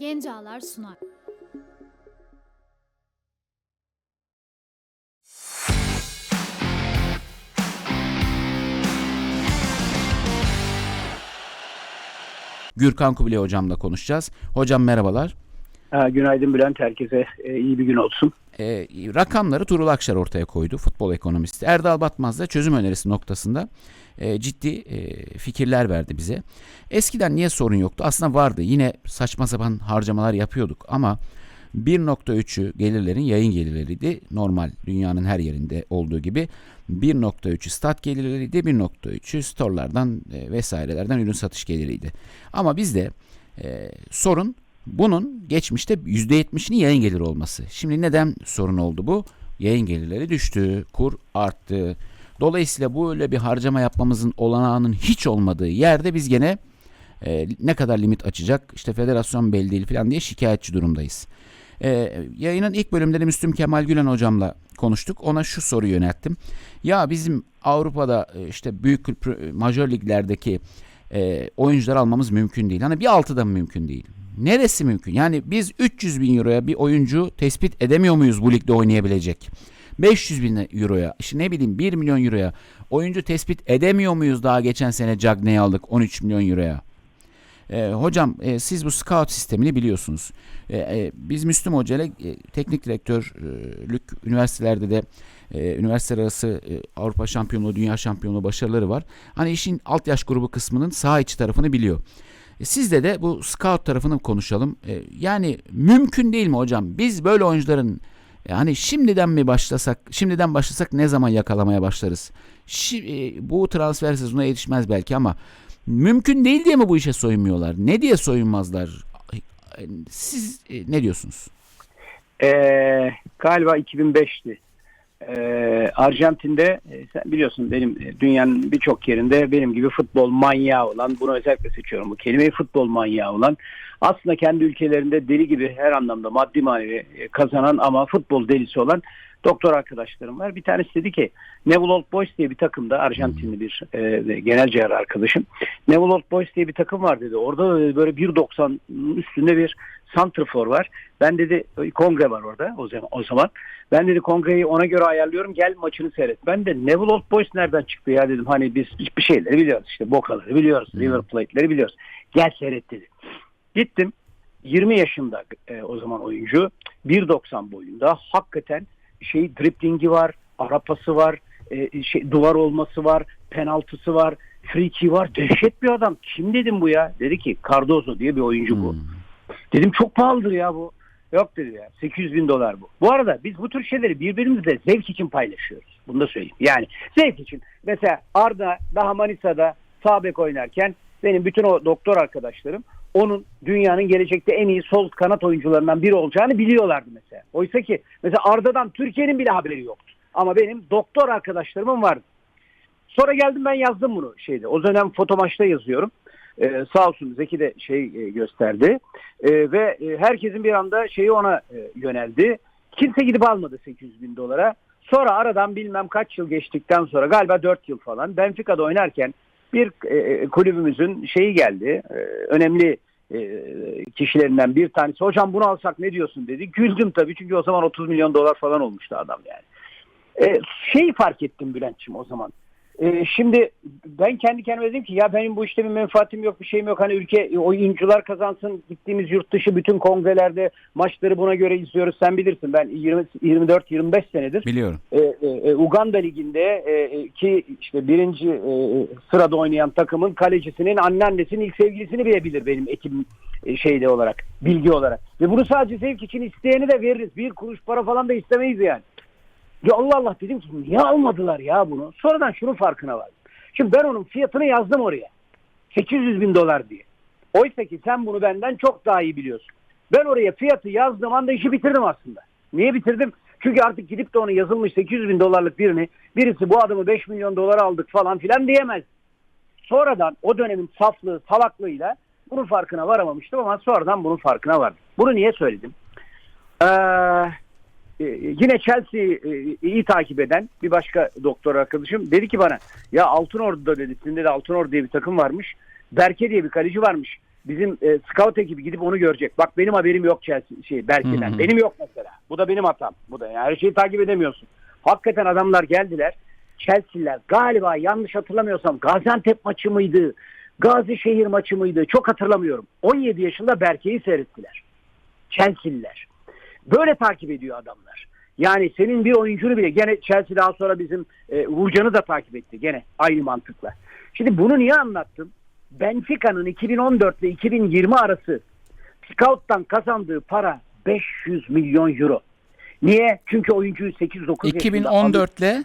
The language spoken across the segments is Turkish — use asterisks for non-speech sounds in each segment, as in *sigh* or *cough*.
Genç Ağlar sunar. Gürkan Kubilay hocamla konuşacağız. Hocam merhabalar. Ha, günaydın Bülent. Herkese e, iyi bir gün olsun. Ee, rakamları Turul Akşar ortaya koydu, futbol ekonomisti. Erdal Batmaz da çözüm önerisi noktasında e, ciddi e, fikirler verdi bize. Eskiden niye sorun yoktu? Aslında vardı. Yine saçma sapan harcamalar yapıyorduk ama 1.3'ü gelirlerin yayın gelirleriydi. Normal dünyanın her yerinde olduğu gibi 1.3'ü stat gelirleriydi. 1.3'ü storelardan e, vesairelerden ürün satış geliriydi. Ama bizde e, sorun bunun geçmişte %70'inin yayın geliri olması. Şimdi neden sorun oldu bu? Yayın gelirleri düştü, kur arttı. Dolayısıyla bu öyle bir harcama yapmamızın olanağının hiç olmadığı yerde biz gene e, ne kadar limit açacak, işte federasyon belli değil falan diye şikayetçi durumdayız. E, yayının ilk bölümleri Müslüm Kemal Gülen hocamla konuştuk. Ona şu soruyu yönelttim. Ya bizim Avrupa'da e, işte büyük majör liglerdeki e, oyuncular almamız mümkün değil. Hani bir altıda mı mümkün değil? Neresi mümkün? Yani biz 300 bin euroya bir oyuncu tespit edemiyor muyuz bu ligde oynayabilecek? 500 bin euroya, işte ne bileyim 1 milyon euroya oyuncu tespit edemiyor muyuz daha geçen sene Cagney'i aldık 13 milyon euroya? Ee, hocam e, siz bu scout sistemini biliyorsunuz. Ee, e, biz Müslüm Hoca ile e, teknik direktörlük üniversitelerde de e, üniversiteler arası e, Avrupa şampiyonluğu, dünya şampiyonluğu başarıları var. Hani işin alt yaş grubu kısmının sağ içi tarafını biliyor. E, Sizde de bu scout tarafını konuşalım. E, Yani mümkün değil mi hocam? Biz böyle oyuncuların yani şimdiden mi başlasak, şimdiden başlasak ne zaman yakalamaya başlarız? E, bu transfer sezonuna yetişmez belki ama mümkün değil diye mi bu işe soyunmuyorlar? Ne diye soyunmazlar? E, Siz e, ne diyorsunuz? Ee, galiba 2005'ti. Ee, Arjantin'de e, sen biliyorsun benim e, dünyanın birçok yerinde benim gibi futbol manyağı olan bunu özellikle seçiyorum bu kelimeyi futbol manyağı olan aslında kendi ülkelerinde deli gibi her anlamda maddi manevi e, kazanan ama futbol delisi olan doktor arkadaşlarım var. Bir tanesi dedi ki Neville Old Boys diye bir takımda Arjantinli bir e, genel cerrah arkadaşım. Neville Old Boys diye bir takım var dedi. Orada böyle 1.90 üstünde bir santrfor var. Ben dedi kongre var orada o zaman. O zaman. Ben dedi kongreyi ona göre ayarlıyorum. Gel maçını seyret. Ben de Neville Old Boys nereden çıktı ya dedim. Hani biz bir şeyleri biliyoruz işte. Bokaları biliyoruz. River Plate'leri biliyoruz. Gel seyret dedi. Gittim. 20 yaşında e, o zaman oyuncu. 1.90 boyunda. Hakikaten şey driplingi var. Arapası var. e, şey, duvar olması var. Penaltısı var. Friki var. Dehşet bir adam. Kim dedim bu ya? Dedi ki Cardozo diye bir oyuncu bu. Hmm. Dedim çok pahalıdır ya bu. Yok dedi ya 800 bin dolar bu. Bu arada biz bu tür şeyleri birbirimizle zevk için paylaşıyoruz. Bunu da söyleyeyim. Yani zevk için. Mesela Arda daha Manisa'da sağ bek oynarken benim bütün o doktor arkadaşlarım onun dünyanın gelecekte en iyi sol kanat oyuncularından biri olacağını biliyorlardı mesela. Oysa ki mesela Arda'dan Türkiye'nin bile haberi yoktu. Ama benim doktor arkadaşlarımın vardı. Sonra geldim ben yazdım bunu şeyde. O dönem fotomaçta yazıyorum. Ee, sağ olsun Zeki de şey e, gösterdi. Ee, ve e, herkesin bir anda şeyi ona e, yöneldi. Kimse gidip almadı 800 bin dolara. Sonra aradan bilmem kaç yıl geçtikten sonra galiba 4 yıl falan Benfica'da oynarken bir e, kulübümüzün şeyi geldi. E, önemli e, kişilerinden bir tanesi. Hocam bunu alsak ne diyorsun dedi. Güldüm tabii çünkü o zaman 30 milyon dolar falan olmuştu adam yani. E, şeyi fark ettim Bülent'ciğim o zaman. E, şimdi ben kendi kendime dedim ki ya benim bu işte bir menfaatim yok bir şeyim yok. Hani ülke oyuncular kazansın gittiğimiz yurt dışı bütün kongrelerde maçları buna göre izliyoruz. Sen bilirsin ben 24-25 senedir Biliyorum. e, e, e, Uganda liginde e, e, ki işte birinci e, sırada oynayan takımın kalecisinin anneannesinin ilk sevgilisini bile bilir benim ekim e, şeyde olarak bilgi olarak. Ve bunu sadece zevk için isteyeni de veririz. Bir kuruş para falan da istemeyiz yani. Ya Allah Allah dedim ki niye almadılar ya bunu? Sonradan şunun farkına vardım. Şimdi ben onun fiyatını yazdım oraya. 800 bin dolar diye. Oysa ki sen bunu benden çok daha iyi biliyorsun. Ben oraya fiyatı yazdığım anda işi bitirdim aslında. Niye bitirdim? Çünkü artık gidip de onu yazılmış 800 bin dolarlık birini birisi bu adamı 5 milyon dolar aldık falan filan diyemez. Sonradan o dönemin saflığı, salaklığıyla bunun farkına varamamıştım ama sonradan bunun farkına vardım. Bunu niye söyledim? Ee, e, yine Chelsea'yi e, iyi takip eden bir başka doktor arkadaşım dedi ki bana ya Altınordu'da dedi sizin de Altınordu diye bir takım varmış. Berke diye bir kaleci varmış. bizim e, scout ekibi gidip onu görecek. Bak benim haberim yok Chelsea şey Berke'den. Hı hı. Benim yok mesela. Bu da benim hatam. Bu da yani her şeyi takip edemiyorsun. Hakikaten adamlar geldiler. Chelsea'liler galiba yanlış hatırlamıyorsam Gaziantep maçı mıydı? Gazişehir maçı mıydı? Çok hatırlamıyorum. 17 yaşında Berke'yi seyrettiler. Chelsea'liler. Böyle takip ediyor adamlar. Yani senin bir oyuncunu bile gene Chelsea daha sonra bizim e, Uğurcan'ı da takip etti gene aynı mantıkla. Şimdi bunu niye anlattım? Benfica'nın 2014 ile 2020 arası Scout'tan kazandığı para 500 milyon euro. Niye? Çünkü oyuncuyu 8-9 yaşında aldı. 2014 ile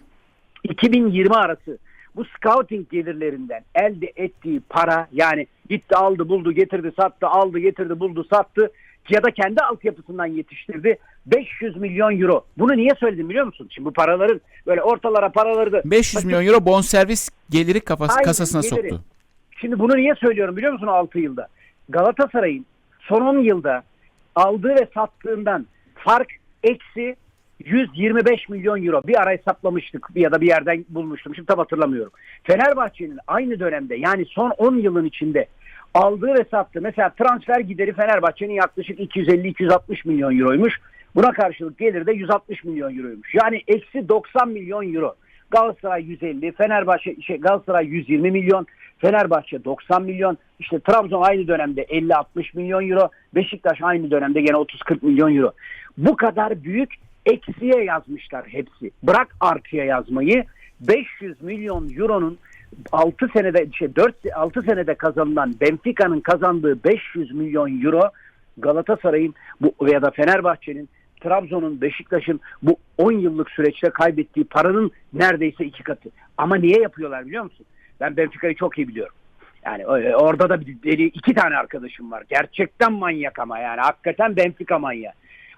2020 arası bu scouting gelirlerinden elde ettiği para yani gitti aldı buldu getirdi sattı aldı getirdi buldu sattı ya da kendi altyapısından yetiştirdi 500 milyon euro. Bunu niye söyledim biliyor musun? Şimdi bu paraların böyle ortalara paraları da 500 milyon euro bonservis geliri kafası, Aynen, kasasına geliri. soktu. Şimdi bunu niye söylüyorum biliyor musun 6 yılda? Galatasaray'ın son 10 yılda aldığı ve sattığından fark eksi 125 milyon euro. Bir ara hesaplamıştık ya da bir yerden bulmuştum. Şimdi tam hatırlamıyorum. Fenerbahçe'nin aynı dönemde yani son 10 yılın içinde aldığı ve sattığı mesela transfer gideri Fenerbahçe'nin yaklaşık 250-260 milyon euroymuş. Buna karşılık gelir de 160 milyon euroymuş. Yani eksi 90 milyon euro. Galatasaray 150, Fenerbahçe şey Galatasaray 120 milyon, Fenerbahçe 90 milyon, işte Trabzon aynı dönemde 50-60 milyon euro, Beşiktaş aynı dönemde gene 30-40 milyon euro. Bu kadar büyük eksiye yazmışlar hepsi. Bırak artıya yazmayı. 500 milyon euronun 6 senede şey 4 6 senede kazanılan Benfica'nın kazandığı 500 milyon euro Galatasaray'ın bu ya da Fenerbahçe'nin Trabzon'un, Beşiktaş'ın bu 10 yıllık süreçte kaybettiği paranın neredeyse iki katı. Ama niye yapıyorlar biliyor musun? Ben Benfica'yı çok iyi biliyorum. Yani e, orada da deli iki tane arkadaşım var. Gerçekten manyak ama yani hakikaten Benfica manyağı.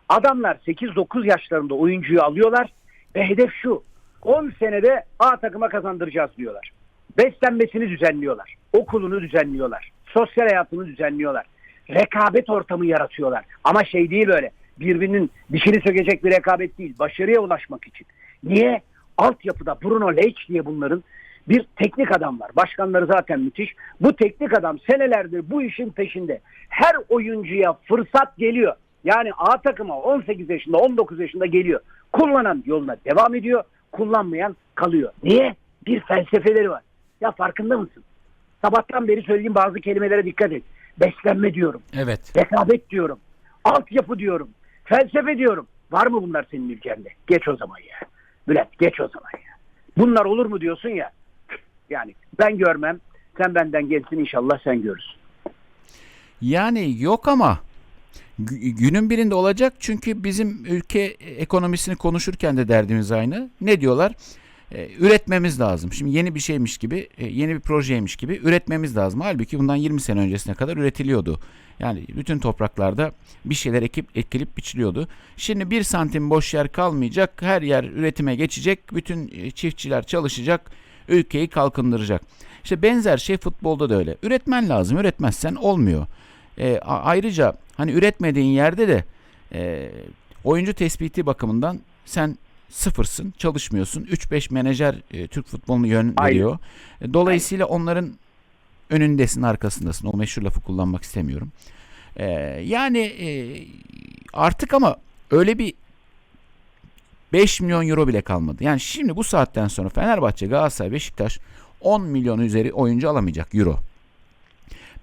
Adamlar 8-9 yaşlarında oyuncuyu alıyorlar ve hedef şu. 10 senede A takıma kazandıracağız diyorlar. Beslenmesini düzenliyorlar. Okulunu düzenliyorlar. Sosyal hayatını düzenliyorlar. Rekabet ortamı yaratıyorlar. Ama şey değil böyle. Birbirinin dişini sökecek bir rekabet değil. Başarıya ulaşmak için. Niye? Altyapıda Bruno Leitch diye bunların bir teknik adam var. Başkanları zaten müthiş. Bu teknik adam senelerdir bu işin peşinde. Her oyuncuya fırsat geliyor. Yani A takıma 18 yaşında 19 yaşında geliyor. Kullanan yoluna devam ediyor. Kullanmayan kalıyor. Niye? Bir felsefeleri var. Ya farkında mısın? Sabahtan beri söylediğim bazı kelimelere dikkat et. Beslenme diyorum. Evet. Rekabet diyorum. Altyapı diyorum. Felsefe diyorum. Var mı bunlar senin ülkende? Geç o zaman ya. Bülent geç o zaman ya. Bunlar olur mu diyorsun ya. Yani ben görmem. Sen benden gelsin inşallah sen görürsün. Yani yok ama gü- günün birinde olacak çünkü bizim ülke ekonomisini konuşurken de derdimiz aynı. Ne diyorlar? Ee, üretmemiz lazım. Şimdi yeni bir şeymiş gibi, e, yeni bir projeymiş gibi üretmemiz lazım. Halbuki bundan 20 sene öncesine kadar üretiliyordu. Yani bütün topraklarda bir şeyler ekip ekilip biçiliyordu. Şimdi bir santim boş yer kalmayacak. Her yer üretime geçecek. Bütün e, çiftçiler çalışacak. Ülkeyi kalkındıracak. İşte benzer şey futbolda da öyle. Üretmen lazım. Üretmezsen olmuyor. E, ayrıca hani üretmediğin yerde de e, oyuncu tespiti bakımından sen sıfırsın, çalışmıyorsun. 3-5 menajer e, Türk futbolunu yön Aynen. veriyor. E, dolayısıyla onların önündesin, arkasındasın. O meşhur lafı kullanmak istemiyorum. E, yani e, artık ama öyle bir 5 milyon euro bile kalmadı. Yani şimdi bu saatten sonra Fenerbahçe, Galatasaray, Beşiktaş 10 milyon üzeri oyuncu alamayacak euro.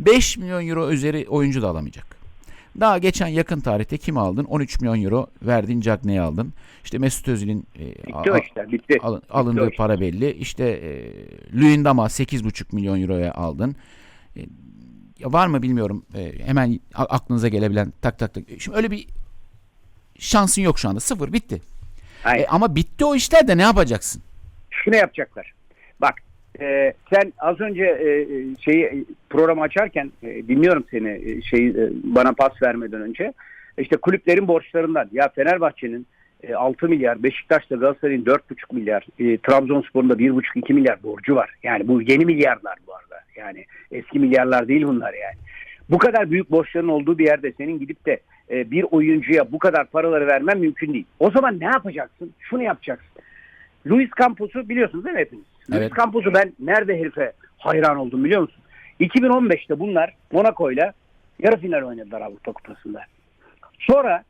5 milyon euro üzeri oyuncu da alamayacak. Daha geçen yakın tarihte kim aldın? 13 milyon euro verdin Cagney'i aldın. İşte Mesut Özil'in e, Bitti a- bitti. alın- Bitti alındığı işler. para belli. İşte e, Luyendama 8,5 milyon euroya aldın. E, var mı bilmiyorum. E, hemen aklınıza gelebilen tak tak tak. Şimdi öyle bir şansın yok şu anda. Sıfır bitti. Aynen. E, ama bitti o işler de ne yapacaksın? şunu yapacaklar. E, sen az önce e, e, şeyi e, programı açarken e, dinliyorum seni e, şeyi e, bana pas vermeden önce. İşte kulüplerin borçlarından ya Fenerbahçe'nin e, 6 milyar, Beşiktaş'ta Galatasaray'ın 4,5 milyar, e, Trabzonspor'un da 1,5-2 milyar borcu var. Yani bu yeni milyarlar bu arada. Yani eski milyarlar değil bunlar yani. Bu kadar büyük borçların olduğu bir yerde senin gidip de e, bir oyuncuya bu kadar paraları vermen mümkün değil. O zaman ne yapacaksın? Şunu yapacaksın. Luis Campos'u biliyorsunuz değil mi hepiniz? Evet. Luis Campos'u ben nerede herife hayran oldum biliyor musun? 2015'te bunlar Monaco'yla Yarı final oynadılar Avrupa Kupası'nda. Sonra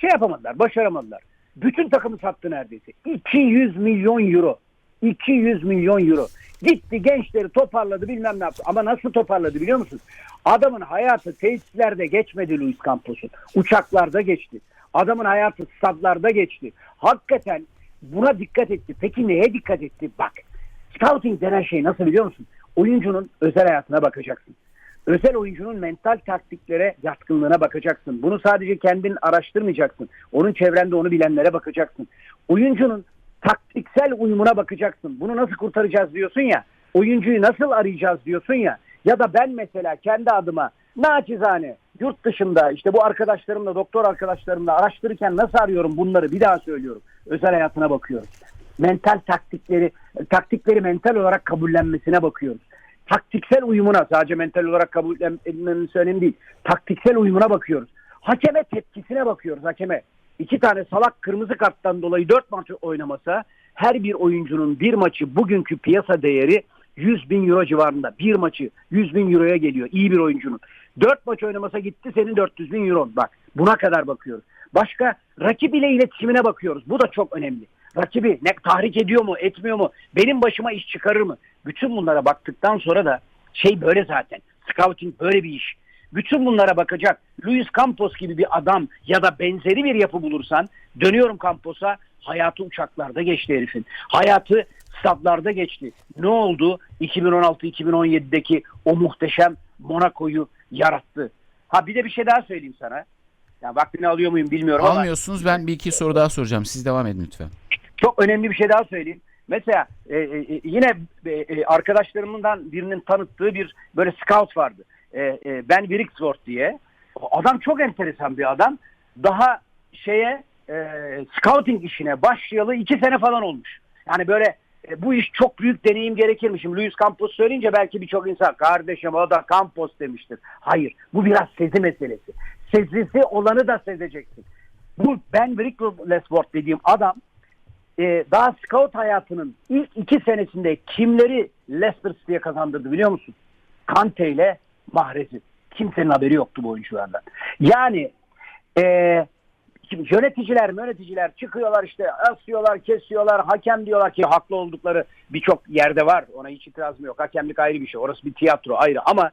şey yapamadılar, başaramadılar. Bütün takımı sattı neredeyse. 200 milyon euro. 200 milyon euro. Gitti gençleri toparladı bilmem ne yaptı. Ama nasıl toparladı biliyor musun? Adamın hayatı tesislerde geçmedi Luis Campos'un. Uçaklarda geçti. Adamın hayatı stadlarda geçti. Hakikaten buna dikkat etti. Peki neye dikkat etti? Bak. Scouting denen şey nasıl biliyor musun? Oyuncunun özel hayatına bakacaksın. Özel oyuncunun mental taktiklere yatkınlığına bakacaksın. Bunu sadece kendin araştırmayacaksın. Onun çevrende onu bilenlere bakacaksın. Oyuncunun taktiksel uyumuna bakacaksın. Bunu nasıl kurtaracağız diyorsun ya. Oyuncuyu nasıl arayacağız diyorsun ya. Ya da ben mesela kendi adıma naçizane yurt dışında işte bu arkadaşlarımla doktor arkadaşlarımla araştırırken nasıl arıyorum bunları bir daha söylüyorum. Özel hayatına bakıyoruz. Mental taktikleri taktikleri mental olarak kabullenmesine bakıyoruz taktiksel uyumuna sadece mental olarak kabul edilmemiz önemli değil. Taktiksel uyumuna bakıyoruz. Hakeme tepkisine bakıyoruz hakeme. İki tane salak kırmızı karttan dolayı dört maçı oynamasa her bir oyuncunun bir maçı bugünkü piyasa değeri 100 bin euro civarında. Bir maçı 100 bin euroya geliyor iyi bir oyuncunun. Dört maç oynamasa gitti senin 400 bin euro. Bak buna kadar bakıyoruz. Başka rakip ile iletişimine bakıyoruz. Bu da çok önemli. Rakibi ne tahrik ediyor mu, etmiyor mu? Benim başıma iş çıkarır mı? Bütün bunlara baktıktan sonra da şey böyle zaten. Scouting böyle bir iş. Bütün bunlara bakacak. Luis Campos gibi bir adam ya da benzeri bir yapı bulursan dönüyorum Campos'a hayatı uçaklarda geçti herifin. Hayatı stadlarda geçti. Ne oldu? 2016-2017'deki o muhteşem Monaco'yu yarattı. Ha bir de bir şey daha söyleyeyim sana. Ya vaktini alıyor muyum bilmiyorum ama Almıyorsunuz. Ben bir iki soru daha soracağım. Siz devam edin lütfen. çok önemli bir şey daha söyleyeyim. Mesela e, e, yine e, e, arkadaşlarımdan birinin tanıttığı bir böyle scout vardı. E, e, ben Wiricksworth diye. Adam çok enteresan bir adam. Daha şeye e, scouting işine başlayalı iki sene falan olmuş. Yani böyle e, bu iş çok büyük deneyim gerekirmiş. Şimdi Luis Campos söyleyince belki birçok insan kardeşim o da Campos demiştir. Hayır bu biraz sezi meselesi. Sezisi olanı da sezeceksin. Bu Ben Wiricksworth dediğim adam e, daha scout hayatının ilk iki senesinde kimleri Leicester City'ye kazandırdı biliyor musun? Kante ile Mahrez'i. Kimsenin haberi yoktu bu oyunculardan. Yani e, yöneticiler yöneticiler çıkıyorlar işte asıyorlar kesiyorlar hakem diyorlar ki haklı oldukları birçok yerde var ona hiç itirazım yok hakemlik ayrı bir şey orası bir tiyatro ayrı ama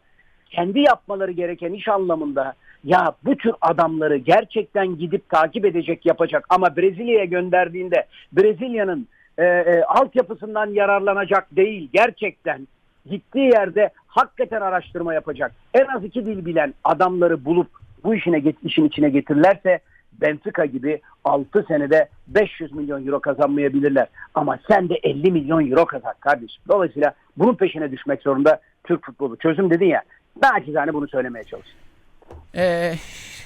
kendi yapmaları gereken iş anlamında ya bu tür adamları gerçekten gidip takip edecek yapacak ama Brezilya'ya gönderdiğinde Brezilya'nın e, e, altyapısından yararlanacak değil gerçekten gittiği yerde hakikaten araştırma yapacak. En az iki dil bilen adamları bulup bu işine işin içine getirirlerse Benfica gibi 6 senede 500 milyon euro kazanmayabilirler. Ama sen de 50 milyon euro kazan kardeşim. Dolayısıyla bunun peşine düşmek zorunda Türk futbolu. Çözüm dedin ya. Naçizane bunu söylemeye çalıştım. Ee,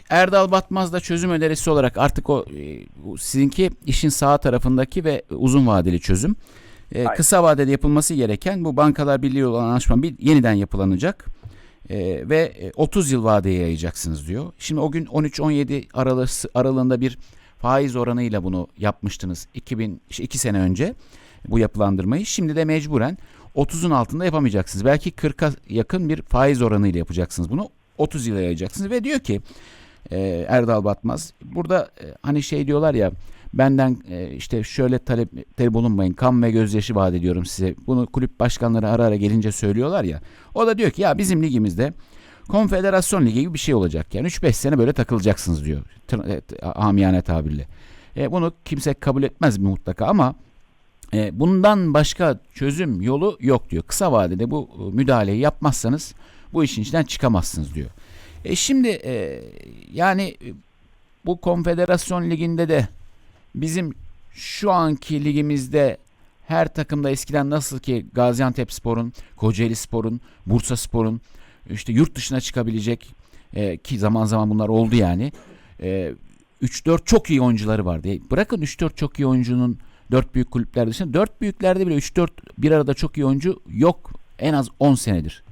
Erdal Batmaz da çözüm önerisi olarak artık o e, sizinki işin sağ tarafındaki ve uzun vadeli çözüm. Hayır. kısa vadede yapılması gereken bu Bankalar Birliği olan anlaşma bir yeniden yapılanacak. Ee, ve e, 30 yıl vadeye yayacaksınız diyor. Şimdi o gün 13-17 aralığı, aralığında bir faiz oranıyla bunu yapmıştınız 2000 işte iki sene önce bu yapılandırmayı. Şimdi de mecburen 30'un altında yapamayacaksınız. Belki 40'a yakın bir faiz oranıyla yapacaksınız bunu. 30 yıla yayacaksınız ve diyor ki e, Erdal Batmaz burada e, hani şey diyorlar ya benden e, işte şöyle talepte bulunmayın. Kan ve gözyaşı vaat ediyorum size. Bunu kulüp başkanları ara ara gelince söylüyorlar ya. O da diyor ki ya bizim ligimizde konfederasyon ligi gibi bir şey olacak. Yani 3-5 sene böyle takılacaksınız diyor. Tır- e, amiyane tabirle. E, bunu kimse kabul etmez mutlaka ama bundan başka çözüm yolu yok diyor kısa vadede bu e, müdahaleyi yapmazsanız bu işin içinden çıkamazsınız diyor. E şimdi e, yani e, bu konfederasyon liginde de bizim şu anki ligimizde her takımda eskiden nasıl ki Gaziantepspor'un, Kocaeli Spor'un, Bursa Spor'un işte yurt dışına çıkabilecek e, ki zaman zaman bunlar oldu yani. E, 3-4 çok iyi oyuncuları vardı. E, Bırakın 3-4 çok iyi oyuncunun 4 büyük kulüpler dışında 4 büyüklerde bile 3-4 bir arada çok iyi oyuncu yok en az 10 senedir.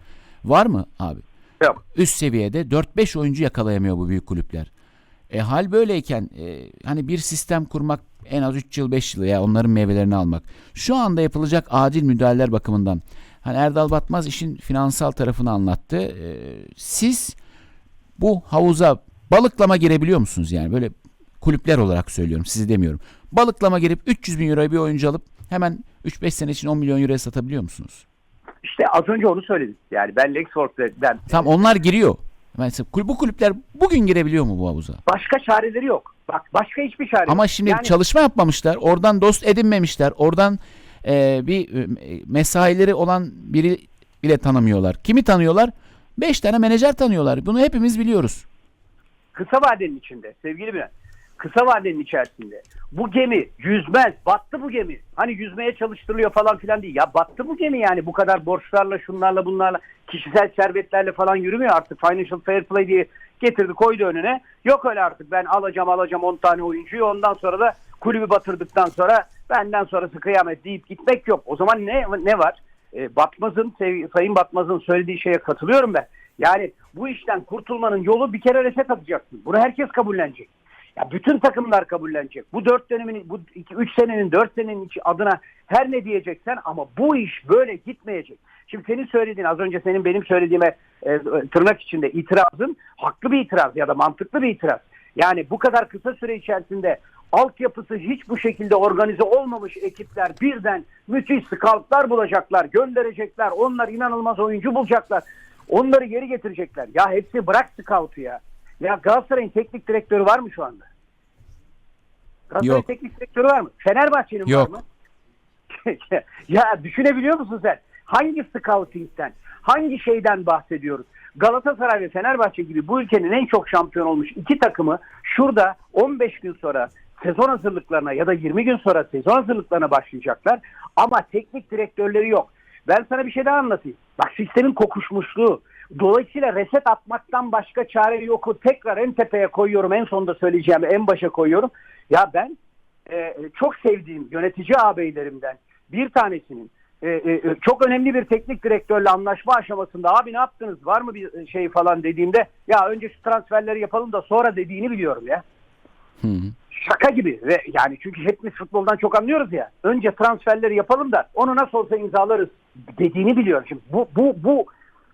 Var mı abi? Yok. Üst seviyede 4-5 oyuncu yakalayamıyor bu büyük kulüpler. E hal böyleyken e, hani bir sistem kurmak en az 3 yıl 5 yıl ya onların meyvelerini almak. Şu anda yapılacak acil müdahaleler bakımından hani Erdal Batmaz işin finansal tarafını anlattı. E, siz Bu havuza balıklama girebiliyor musunuz yani? Böyle kulüpler olarak söylüyorum sizi demiyorum. Balıklama girip 300 bin euroya bir oyuncu alıp hemen 3-5 sene için 10 milyon euroya satabiliyor musunuz? İşte az önce onu söyledim. Yani ben Lexford'dan Tamam onlar giriyor. Mesela bu kulüpler bugün girebiliyor mu bu havuza? başka çareleri yok. Bak başka hiçbir çare yok. Ama şimdi Yani- çalışma yapmamışlar. Oradan dost edinmemişler. Oradan e, bir e, mesaileri olan biri bile tanımıyorlar. Kimi tanıyorlar? 5 tane menajer tanıyorlar. Bunu hepimiz biliyoruz. kısa vadenin içinde sevgili Bülent. Kısa vadenin içerisinde bu gemi yüzmez. Battı bu gemi. Hani yüzmeye çalıştırılıyor falan filan değil. Ya battı bu gemi yani bu kadar borçlarla şunlarla bunlarla kişisel servetlerle falan yürümüyor artık. Financial Fair Play diye getirdi koydu önüne. Yok öyle artık ben alacağım alacağım 10 tane oyuncuyu ondan sonra da kulübü batırdıktan sonra benden sonrası kıyamet deyip gitmek yok. O zaman ne ne var? E, Batmaz'ın, Sayın Batmaz'ın söylediği şeye katılıyorum ben. Yani bu işten kurtulmanın yolu bir kere reset atacaksın. Bunu herkes kabullenecek. Ya bütün takımlar kabullenecek. Bu dört dönemin, bu iki, üç senenin, dört senenin içi adına her ne diyeceksen ama bu iş böyle gitmeyecek. Şimdi senin söylediğin, az önce senin benim söylediğime e, tırnak içinde itirazın haklı bir itiraz ya da mantıklı bir itiraz. Yani bu kadar kısa süre içerisinde altyapısı hiç bu şekilde organize olmamış ekipler birden müthiş scoutlar bulacaklar, gönderecekler. Onlar inanılmaz oyuncu bulacaklar. Onları geri getirecekler. Ya hepsi bırak scout'u ya. Ya Galatasaray'ın teknik direktörü var mı şu anda? Galatasaray'ın Yok. teknik direktörü var mı? Fenerbahçe'nin var Yok. mı? *laughs* ya düşünebiliyor musun sen? Hangi scouting'den, hangi şeyden bahsediyoruz? Galatasaray ve Fenerbahçe gibi bu ülkenin en çok şampiyon olmuş iki takımı şurada 15 gün sonra sezon hazırlıklarına ya da 20 gün sonra sezon hazırlıklarına başlayacaklar. Ama teknik direktörleri yok. Ben sana bir şey daha anlatayım. Bak sistemin kokuşmuşluğu. Dolayısıyla reset atmaktan başka çare yok. Tekrar en tepeye koyuyorum. En sonunda söyleyeceğim en başa koyuyorum. Ya ben e, çok sevdiğim yönetici ağabeylerimden bir tanesinin e, e, çok önemli bir teknik direktörle anlaşma aşamasında abi ne yaptınız var mı bir şey falan dediğimde ya önce şu transferleri yapalım da sonra dediğini biliyorum ya. Hı hı. Şaka gibi ve yani çünkü hepimiz futboldan çok anlıyoruz ya. Önce transferleri yapalım da onu nasıl olsa imzalarız dediğini biliyorum. Şimdi bu bu bu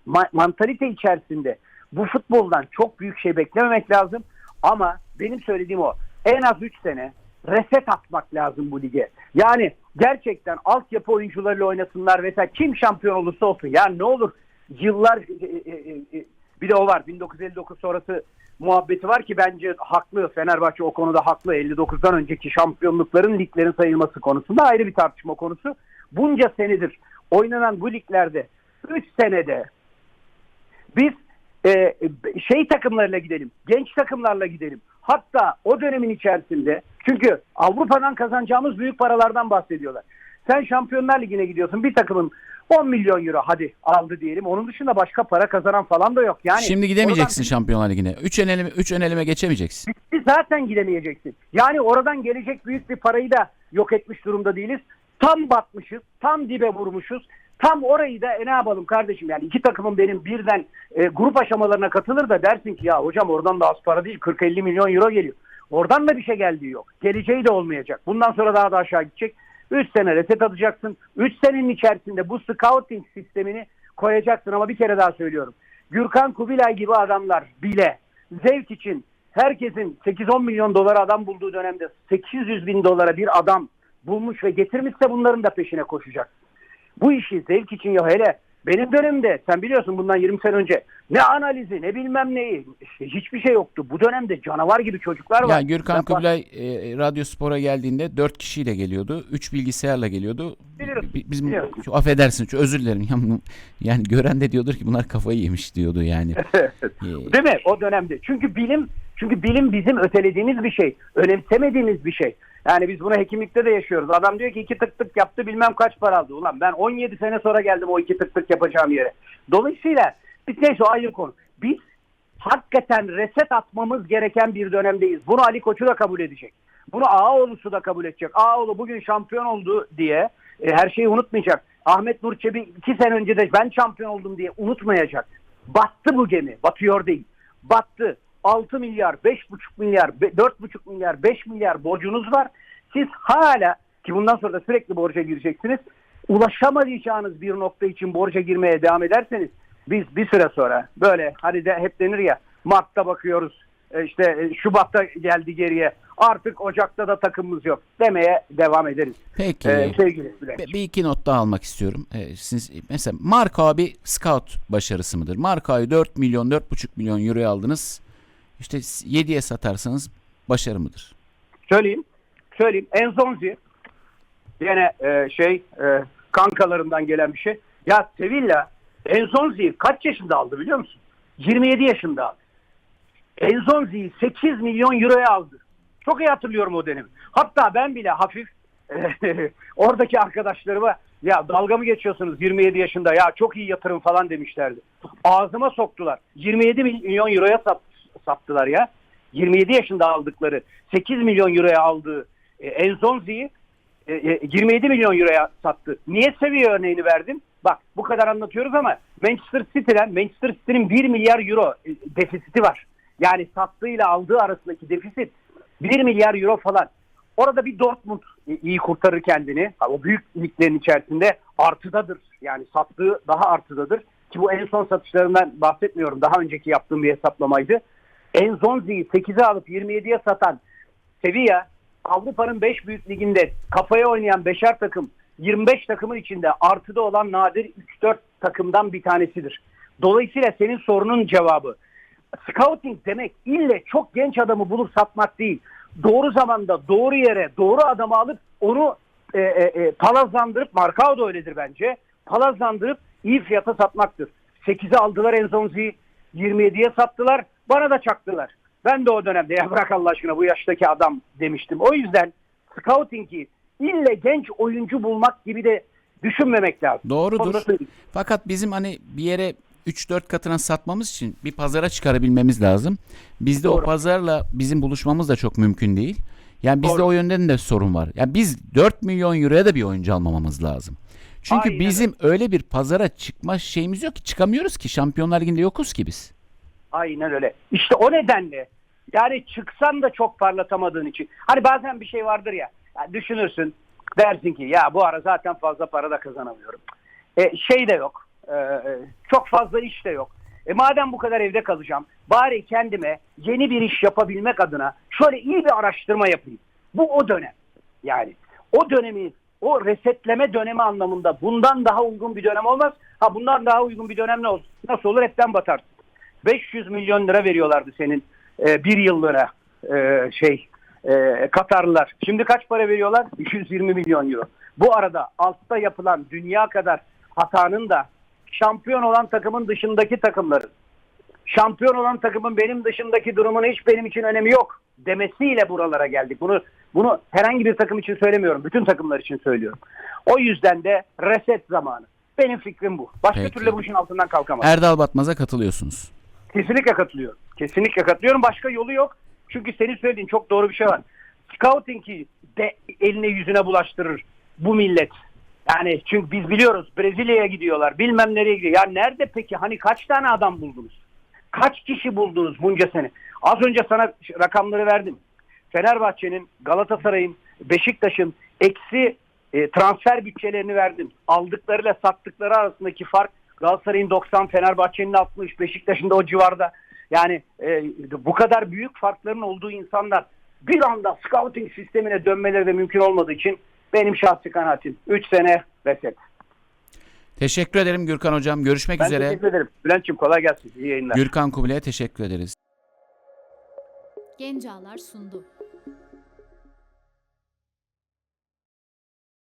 ma- mantalite içerisinde bu futboldan çok büyük şey beklememek lazım ama benim söylediğim o. En az 3 sene reset atmak lazım bu lige. Yani gerçekten altyapı oyuncularıyla oynasınlar mesela kim şampiyon olursa olsun. Ya ne olur yıllar e, e, e, bir de o var 1959 sonrası muhabbeti var ki bence haklı Fenerbahçe o konuda haklı 59'dan önceki şampiyonlukların liglerin sayılması konusunda ayrı bir tartışma konusu. Bunca senedir oynanan bu liglerde 3 senede biz e, şey takımlarla gidelim, genç takımlarla gidelim. Hatta o dönemin içerisinde çünkü Avrupa'dan kazanacağımız büyük paralardan bahsediyorlar. Sen Şampiyonlar Ligi'ne gidiyorsun bir takımın 10 milyon euro hadi aldı diyelim. Onun dışında başka para kazanan falan da yok. Yani Şimdi gidemeyeceksin oradan- Şampiyonlar Ligi'ne. 3 ön eleme, üç ön eleme geçemeyeceksin. Bitti zaten gidemeyeceksin. Yani oradan gelecek büyük bir parayı da yok etmiş durumda değiliz. Tam batmışız, tam dibe vurmuşuz. Tam orayı da e, ne yapalım kardeşim yani iki takımın benim birden e, grup aşamalarına katılır da dersin ki ya hocam oradan da az para değil 40-50 milyon euro geliyor. Oradan da bir şey geldiği yok. Geleceği de olmayacak. Bundan sonra daha da aşağı gidecek. 3 sene reset atacaksın. 3 senenin içerisinde bu scouting sistemini koyacaksın ama bir kere daha söylüyorum. Gürkan Kubilay gibi adamlar bile zevk için herkesin 8-10 milyon dolara adam bulduğu dönemde 800 bin dolara bir adam bulmuş ve getirmişse bunların da peşine koşacak. Bu işi zevk için ya hele benim dönemde sen biliyorsun bundan 20 sene önce ne analizi ne bilmem neyi hiçbir şey yoktu. Bu dönemde canavar gibi çocuklar var. Ya Gürkan Ben- Kubilay e, Radyo Spor'a geldiğinde 4 kişiyle geliyordu. 3 bilgisayarla geliyordu. Biliyorum, Bi- Bizim biliyorum. şu affedersin şu özür dilerim. *laughs* Ya bu- Yani gören de diyordur ki bunlar kafayı yemiş diyordu yani. *laughs* E, Değil mi? O dönemde. Çünkü bilim çünkü bilim bizim ötelediğimiz bir şey. Önemsemediğimiz bir şey. Yani biz bunu hekimlikte de yaşıyoruz. Adam diyor ki iki tık tık yaptı bilmem kaç para aldı. Ulan ben 17 sene sonra geldim o iki tık tık yapacağım yere. Dolayısıyla biz neyse o ayrı konu. Biz hakikaten reset atmamız gereken bir dönemdeyiz. Bunu Ali Koçu da kabul edecek. Bunu Ağaoğlu'su da kabul edecek. Ağaoğlu bugün şampiyon oldu diye e, her şeyi unutmayacak. Ahmet Nur Çebi iki sene önce de ben şampiyon oldum diye unutmayacak. Battı bu gemi. Batıyor değil. Battı. 6 milyar, 5,5 milyar, be- 4,5 milyar, 5 milyar borcunuz var. Siz hala ki bundan sonra da sürekli borca gireceksiniz. Ulaşamayacağınız bir nokta için borca girmeye devam ederseniz biz bir süre sonra böyle hani de hep denir ya Mart'ta bakıyoruz. E, işte e, Şubat'ta geldi geriye. Artık Ocak'ta da takımımız yok demeye devam ederiz. Peki. Ee, sevgili Bülent. Bir iki not daha almak istiyorum. Ee, siz mesela Marka bir scout başarısı mıdır? Marka'yı 4 milyon 4,5 milyon euroya aldınız. İşte 7'ye satarsanız başarı mıdır? Söyleyeyim. Söyleyeyim. Enzonzi yine e, şey e, kankalarından gelen bir şey. Ya Sevilla Enzonzi'yi kaç yaşında aldı biliyor musun? 27 yaşında aldı. Enzonzi'yi 8 milyon euroya aldı. Çok iyi hatırlıyorum o dönemi. Hatta ben bile hafif *laughs* oradaki arkadaşlarıma ya dalga mı geçiyorsunuz 27 yaşında ya çok iyi yatırım falan demişlerdi. Ağzıma soktular. 27 milyon euroya sat, sattılar ya. 27 yaşında aldıkları 8 milyon euroya aldığı e, Enzonzi'yi e, e, 27 milyon euroya sattı. Niye seviye örneğini verdim? Bak bu kadar anlatıyoruz ama Manchester City'den Manchester City'nin 1 milyar euro e, defisiti var. Yani sattığıyla aldığı arasındaki defisit 1 milyar euro falan. Orada bir Dortmund iyi kurtarır kendini. O büyük liglerin içerisinde artıdadır. Yani sattığı daha artıdadır. Ki bu en son satışlarından bahsetmiyorum. Daha önceki yaptığım bir hesaplamaydı. Enzonzi'yi 8'e alıp 27'ye satan Sevilla Avrupa'nın 5 büyük liginde kafaya oynayan 5'er takım 25 takımın içinde artıda olan nadir 3-4 takımdan bir tanesidir. Dolayısıyla senin sorunun cevabı scouting demek ille çok genç adamı bulup satmak değil. Doğru zamanda doğru yere doğru adamı alıp onu e, e, e, palazlandırıp Markao da öyledir bence. Palazlandırıp iyi fiyata satmaktır. 8'e aldılar Enzonzi'yi 27'ye sattılar. Bana da çaktılar. Ben de o dönemde ya bırak Allah aşkına bu yaştaki adam demiştim. O yüzden scouting'i ille genç oyuncu bulmak gibi de düşünmemek lazım. Doğrudur. Fakat bizim hani bir yere 3-4 katına satmamız için bir pazara çıkarabilmemiz lazım. Bizde o Doğru. pazarla bizim buluşmamız da çok mümkün değil. Yani bizde Doğru. o yönden de sorun var. Yani biz 4 milyon euroya da bir oyuncu almamamız lazım. Çünkü Aynen bizim öyle bir pazara çıkma şeyimiz yok ki çıkamıyoruz ki Şampiyonlar Ligi'nde yokuz ki biz. Aynen öyle. İşte o nedenle yani çıksan da çok parlatamadığın için. Hani bazen bir şey vardır ya, düşünürsün dersin ki ya bu ara zaten fazla para da kazanamıyorum. E, şey de yok. e, e, çok fazla iş de yok. E, madem bu kadar evde kalacağım bari kendime yeni bir iş yapabilmek adına şöyle iyi bir araştırma yapayım. Bu o dönem. Yani o dönemi o resetleme dönemi anlamında bundan daha uygun bir dönem olmaz. Ha bundan daha uygun bir dönem ne olur? Nasıl olur? Hepten batarsın. 500 milyon lira veriyorlardı senin e, bir yıllığına e, şey e, Katarlılar. Şimdi kaç para veriyorlar? 220 milyon euro. Bu arada altta yapılan dünya kadar hatanın da şampiyon olan takımın dışındaki takımların şampiyon olan takımın benim dışındaki durumun hiç benim için önemi yok demesiyle buralara geldik. Bunu bunu herhangi bir takım için söylemiyorum. Bütün takımlar için söylüyorum. O yüzden de reset zamanı. Benim fikrim bu. Başka Peki. türlü bu işin altından kalkamaz. Erdal Batmaz'a katılıyorsunuz. Kesinlikle katılıyorum. Kesinlikle katılıyorum. Başka yolu yok. Çünkü senin söylediğin çok doğru bir şey var. Scouting'i de eline yüzüne bulaştırır bu millet. Yani çünkü biz biliyoruz Brezilya'ya gidiyorlar. Bilmem nereye gidiyor. Ya nerede peki? Hani kaç tane adam buldunuz? Kaç kişi buldunuz bunca sene? Az önce sana rakamları verdim. Fenerbahçe'nin, Galatasaray'ın, Beşiktaş'ın eksi e, transfer bütçelerini verdim. Aldıklarıyla sattıkları arasındaki fark Galatasaray'ın 90, Fenerbahçe'nin 60, Beşiktaş'ın da o civarda. Yani e, bu kadar büyük farkların olduğu insanlar bir anda scouting sistemine dönmeleri de mümkün olmadığı için benim şahsi kanaatim 3 sene reset. Teşekkür ederim Gürkan Hocam. Görüşmek Ben üzere. teşekkür ederim. Bülent'ciğim kolay gelsin. İyi yayınlar. Gürkan Kubilay'a teşekkür ederiz. Genç Ağlar sundu.